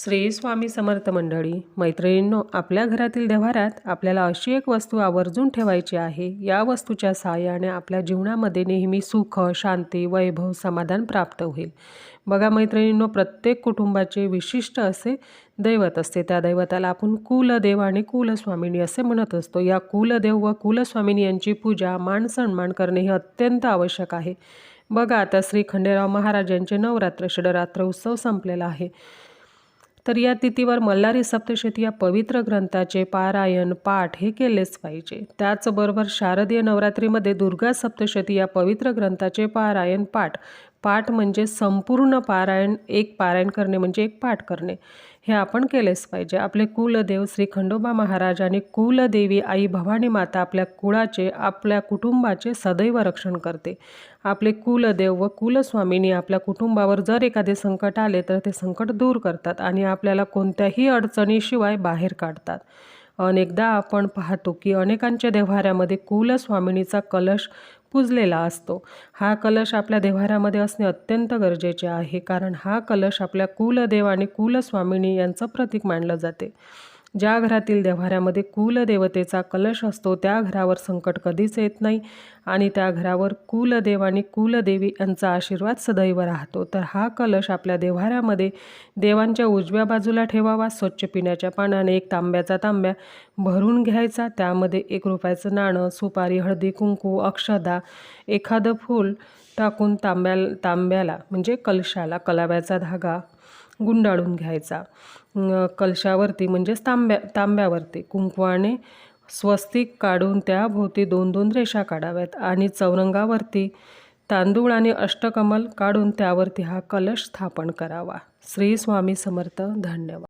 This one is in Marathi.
श्री स्वामी समर्थ मंडळी मैत्रिणींनो आपल्या घरातील व्यवहारात आपल्याला अशी एक वस्तू आवर्जून ठेवायची आहे. या वस्तूच्या सहाय्याने आपल्या जीवनामध्ये नेहमी सुख शांती वैभव समाधान प्राप्त होईल. बघा मैत्रिणींनो प्रत्येक कुटुंबाचे विशिष्ट असे दैवत असते. त्या दैवताला आपण कुलदेव आणि कुलस्वामिनी असे म्हणत असतो. या कुलदेव व कुलस्वामिनी यांची पूजा मान सन्मान करणे हे अत्यंत आवश्यक आहे. बघा आता श्री खंडेराव महाराज यांचे नवरात्र षडरात्र उत्सव संपलेला आहे. तर या तिथीवर मल्हारी सप्तशती या पवित्र ग्रंथाचे पारायण पाठ हे केलेच पाहिजे. त्याचबरोबर शारदीय नवरात्रीमध्ये दुर्गा सप्तशती या पवित्र ग्रंथाचे पारायण पाठ पाठ म्हणजे संपूर्ण पारायण एक पारायण करणे म्हणजे एक पाठ करणे. हे आपण केलेच पाहिजे. आपले कुलदेव श्री खंडोबा महाराज आणि कुलदेवी आई भवानी माता आपल्या कुळाचे आपल्या कुटुंबाचे सदैव रक्षण करते. आपले कुलदेव व कुलस्वामिनी आपल्या कुटुंबावर जर एखादे संकट आले तर ते संकट दूर करतात आणि आपल्याला कोणत्याही अडचणीशिवाय बाहेर काढतात. अनेकदा आपण पाहतो की अनेकांच्या देव्हाऱ्यामध्ये कुलस्वामिनीचा कलश पूजलेला असतो. हा कलश आपल्या देव्हाऱ्यामध्ये असणे अत्यंत गरजेचे आहे कारण हा कलश आपल्या कुलदेव आणि कुलस्वामिनी यांचं प्रतीक मानलं जाते. ज्या घरातील देव्हाऱ्यामध्ये कुलदेवतेचा कलश असतो त्या घरावर संकट कधीच येत नाही आणि त्या घरावर कुलदेव आणि कुलदेवी यांचा आशीर्वाद सदैव राहतो. तर हा कलश आपल्या देव्हाऱ्यामध्ये देवांच्या उजव्या बाजूला ठेवावा स्वच्छ पिण्याच्या पाण्याने एक तांब्याचा तांब्या भरून घ्यायचा त्यामध्ये एक रुपयाचं नाणं सुपारी हळदी कुंकू अक्षदा एखादं फूल टाकून तांब्या तांब्याला म्हणजे कलशाला कलाव्याचा धागा गुंडाळून घ्यायचा. कलशावरती म्हणजेच तांब्या तांब्यावरती कुंकवाने स्वस्तिक काढून त्याभोवती दोन दोन रेषा काढाव्यात आणि चौरंगावरती तांदूळ आणि अष्टकमल काढून त्यावरती हा कलश स्थापन करावा. श्री स्वामी समर्थ धन्यवाद.